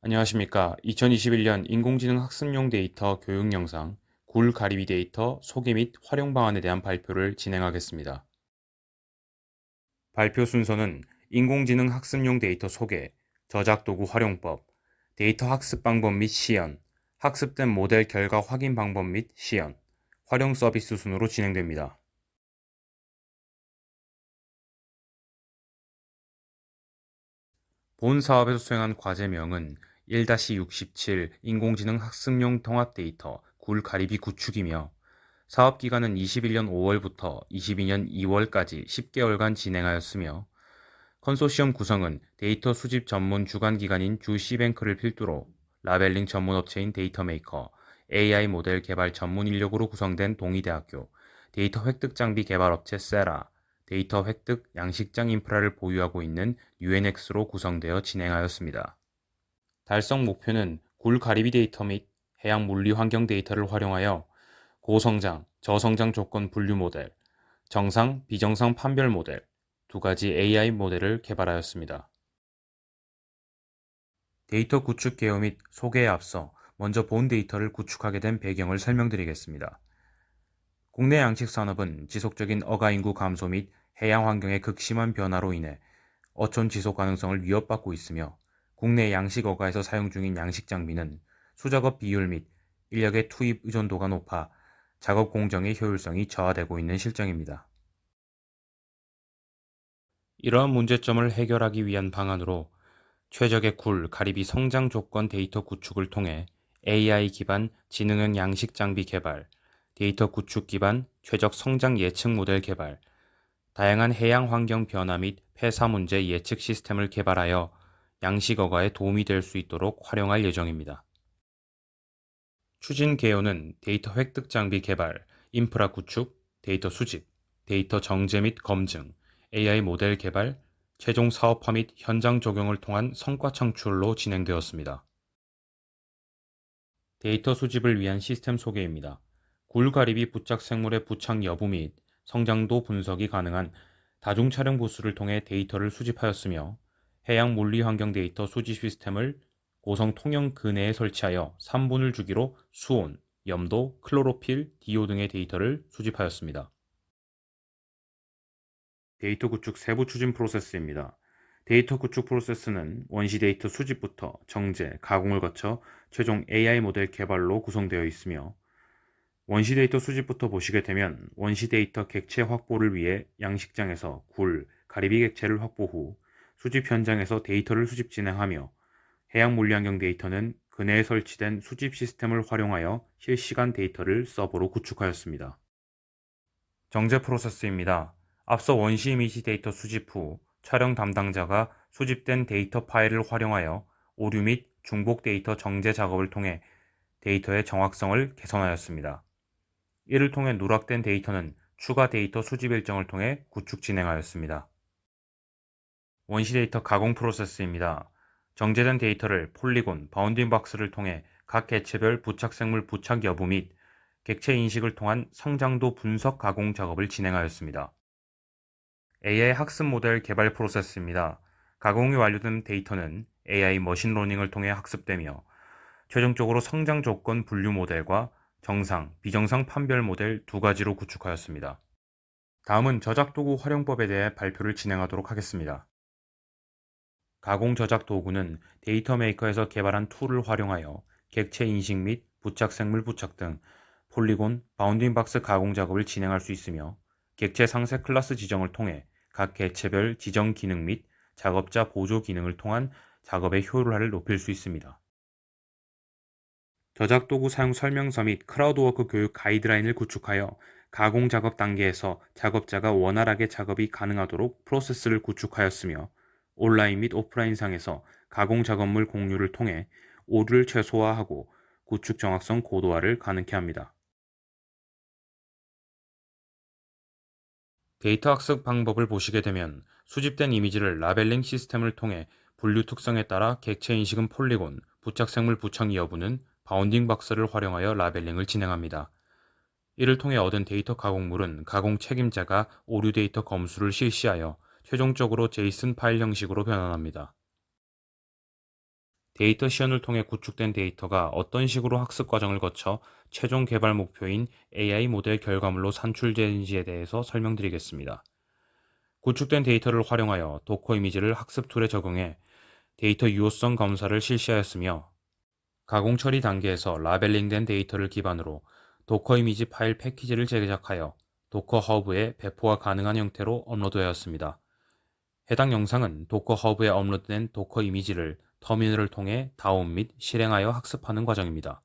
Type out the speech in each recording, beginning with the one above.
안녕하십니까. 2021년 인공지능 학습용 데이터 교육 영상 굴 가리비 데이터 소개 및 활용 방안에 대한 발표를 진행하겠습니다. 발표 순서는 인공지능 학습용 데이터 소개, 저작 도구 활용법, 데이터 학습 방법 및 시연, 학습된 모델 결과 확인 방법 및 시연, 활용 서비스 순으로 진행됩니다. 본 사업에서 수행한 과제명은 1-67 인공지능 학습용 통합 데이터 굴 가리비 구축이며 사업 기간은 21년 5월부터 22년 2월까지 10개월간 진행하였으며 컨소시엄 구성은 데이터 수집 전문 주관 기관인 주시뱅크를 필두로 라벨링 전문 업체인 데이터메이커, AI 모델 개발 전문 인력으로 구성된 동의대학교, 데이터 획득 장비 개발 업체 세라, 데이터 획득 양식장 인프라를 보유하고 있는 UNX로 구성되어 진행하였습니다. 달성 목표는 굴 가리비 데이터 및 해양 물리 환경 데이터를 활용하여 고성장, 저성장 조건 분류 모델, 정상, 비정상 판별 모델 두 가지 AI 모델을 개발하였습니다. 데이터 구축 개요 및 소개에 앞서 먼저 본 데이터를 구축하게 된 배경을 설명드리겠습니다. 국내 양식 산업은 지속적인 어가 인구 감소 및 해양 환경의 극심한 변화로 인해 어촌 지속 가능성을 위협받고 있으며 국내 양식 어가에서 사용 중인 양식 장비는 수작업 비율 및 인력의 투입 의존도가 높아 작업 공정의 효율성이 저하되고 있는 실정입니다. 이러한 문제점을 해결하기 위한 방안으로 최적의 굴, 가리비 성장 조건 데이터 구축을 통해 AI 기반 지능형 양식 장비 개발, 데이터 구축 기반 최적 성장 예측 모델 개발, 다양한 해양 환경 변화 및 폐사 문제 예측 시스템을 개발하여 양식어가에 도움이 될 수 있도록 활용할 예정입니다. 추진 개요는 데이터 획득 장비 개발, 인프라 구축, 데이터 수집, 데이터 정제 및 검증, AI 모델 개발, 최종 사업화 및 현장 적용을 통한 성과 창출로 진행되었습니다. 데이터 수집을 위한 시스템 소개입니다. 굴가리비 부착 생물의 부착 여부 및 성장도 분석이 가능한 다중 촬영 부스를 통해 데이터를 수집하였으며 해양 물리 환경 데이터 수집 시스템을 고성 통영 근해에 설치하여 3분을 주기로 수온, 염도, 클로로필, 디오 등의 데이터를 수집하였습니다. 데이터 구축 세부 추진 프로세스입니다. 데이터 구축 프로세스는 원시 데이터 수집부터 정제, 가공을 거쳐 최종 AI 모델 개발로 구성되어 있으며 원시 데이터 수집부터 보시게 되면 원시 데이터 객체 확보를 위해 양식장에서 굴, 가리비 객체를 확보 후 수집 현장에서 데이터를 수집 진행하며 해양 물리환경 데이터는 근해에 설치된 수집 시스템을 활용하여 실시간 데이터를 서버로 구축하였습니다. 정제 프로세스입니다. 앞서 원시 이미지 데이터 수집 후 촬영 담당자가 수집된 데이터 파일을 활용하여 오류 및 중복 데이터 정제 작업을 통해 데이터의 정확성을 개선하였습니다. 이를 통해 누락된 데이터는 추가 데이터 수집 일정을 통해 구축 진행하였습니다. 원시 데이터 가공 프로세스입니다. 정제된 데이터를 폴리곤, 바운딩 박스를 통해 각 개체별 부착 생물 부착 여부 및 객체 인식을 통한 성장도 분석 가공 작업을 진행하였습니다. AI 학습 모델 개발 프로세스입니다. 가공이 완료된 데이터는 AI 머신러닝을 통해 학습되며 최종적으로 성장 조건 분류 모델과 정상, 비정상 판별 모델 두 가지로 구축하였습니다. 다음은 저작 도구 활용법에 대해 발표를 진행하도록 하겠습니다. 가공 저작 도구는 데이터 메이커에서 개발한 툴을 활용하여 객체 인식 및 부착 생물 부착 등 폴리곤, 바운딩 박스 가공 작업을 진행할 수 있으며 객체 상세 클래스 지정을 통해 각 객체별 지정 기능 및 작업자 보조 기능을 통한 작업의 효율화를 높일 수 있습니다. 저작 도구 사용 설명서 및 크라우드워크 교육 가이드라인을 구축하여 가공 작업 단계에서 작업자가 원활하게 작업이 가능하도록 프로세스를 구축하였으며 온라인 및 오프라인상에서 가공 작업물 공유를 통해 오류를 최소화하고 구축 정확성 고도화를 가능케 합니다. 데이터 학습 방법을 보시게 되면 수집된 이미지를 라벨링 시스템을 통해 분류 특성에 따라 객체 인식은 폴리곤, 부착 생물 부착 여부는 바운딩 박스를 활용하여 라벨링을 진행합니다. 이를 통해 얻은 데이터 가공물은 가공 책임자가 오류 데이터 검수를 실시하여 최종적으로 제이슨 파일 형식으로 변환합니다. 데이터 시연을 통해 구축된 데이터가 어떤 식으로 학습 과정을 거쳐 최종 개발 목표인 AI 모델 결과물로 산출되는지에 대해서 설명드리겠습니다. 구축된 데이터를 활용하여 도커 이미지를 학습 툴에 적용해 데이터 유효성 검사를 실시하였으며 가공 처리 단계에서 라벨링된 데이터를 기반으로 도커 이미지 파일 패키지를 제작하여 도커 허브에 배포가 가능한 형태로 업로드하였습니다. 해당 영상은 도커 허브에 업로드된 도커 이미지를 터미널을 통해 다운 및 실행하여 학습하는 과정입니다.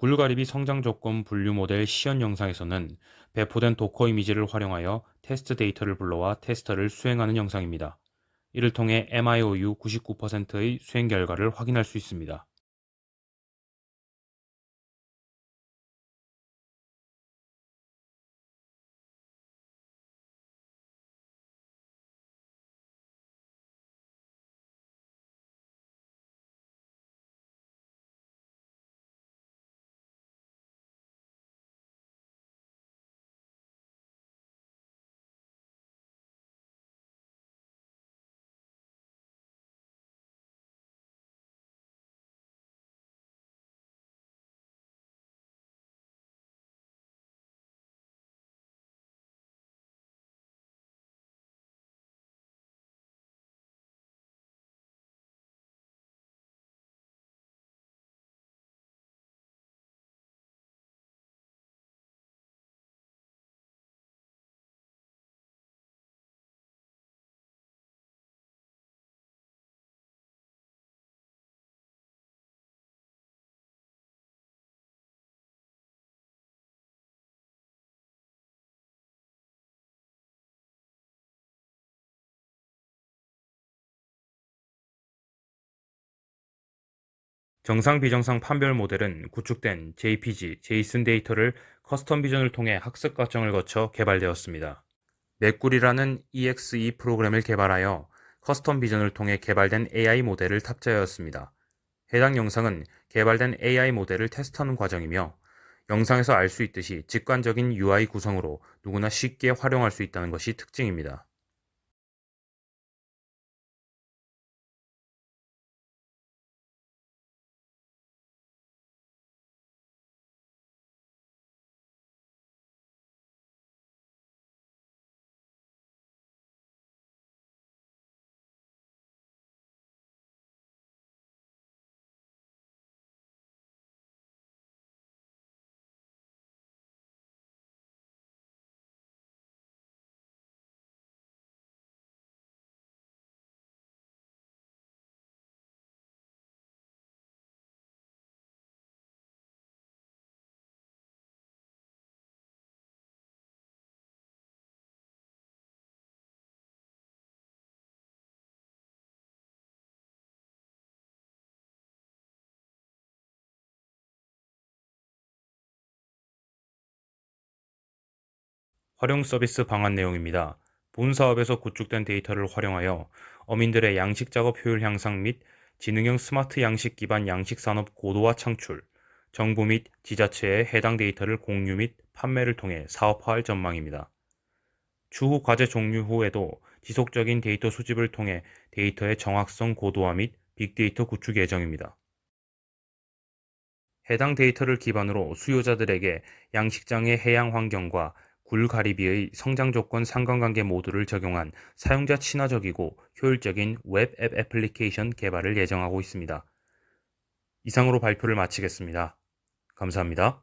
굴가리비 성장 조건 분류 모델 시연 영상에서는 배포된 도커 이미지를 활용하여 테스트 데이터를 불러와 테스터를 수행하는 영상입니다. 이를 통해 MIOU 99%의 수행 결과를 확인할 수 있습니다. 정상 비정상 판별 모델은 구축된 JPG, JSON 데이터를 커스텀 비전을 통해 학습 과정을 거쳐 개발되었습니다. 맥꿀이라는 EXE 프로그램을 개발하여 커스텀 비전을 통해 개발된 AI 모델을 탑재하였습니다. 해당 영상은 개발된 AI 모델을 테스트하는 과정이며 영상에서 알 수 있듯이 직관적인 UI 구성으로 누구나 쉽게 활용할 수 있다는 것이 특징입니다. 활용 서비스 방안 내용입니다. 본 사업에서 구축된 데이터를 활용하여 어민들의 양식 작업 효율 향상 및 지능형 스마트 양식 기반 양식 산업 고도화 창출, 정부 및 지자체에 해당 데이터를 공유 및 판매를 통해 사업화할 전망입니다. 추후 과제 종료 후에도 지속적인 데이터 수집을 통해 데이터의 정확성 고도화 및 빅데이터 구축 예정입니다. 해당 데이터를 기반으로 수요자들에게 양식장의 해양 환경과 굴가리비의 성장 조건 상관관계 모두를 적용한 사용자 친화적이고 효율적인 웹 앱 애플리케이션 개발을 예정하고 있습니다. 이상으로 발표를 마치겠습니다. 감사합니다.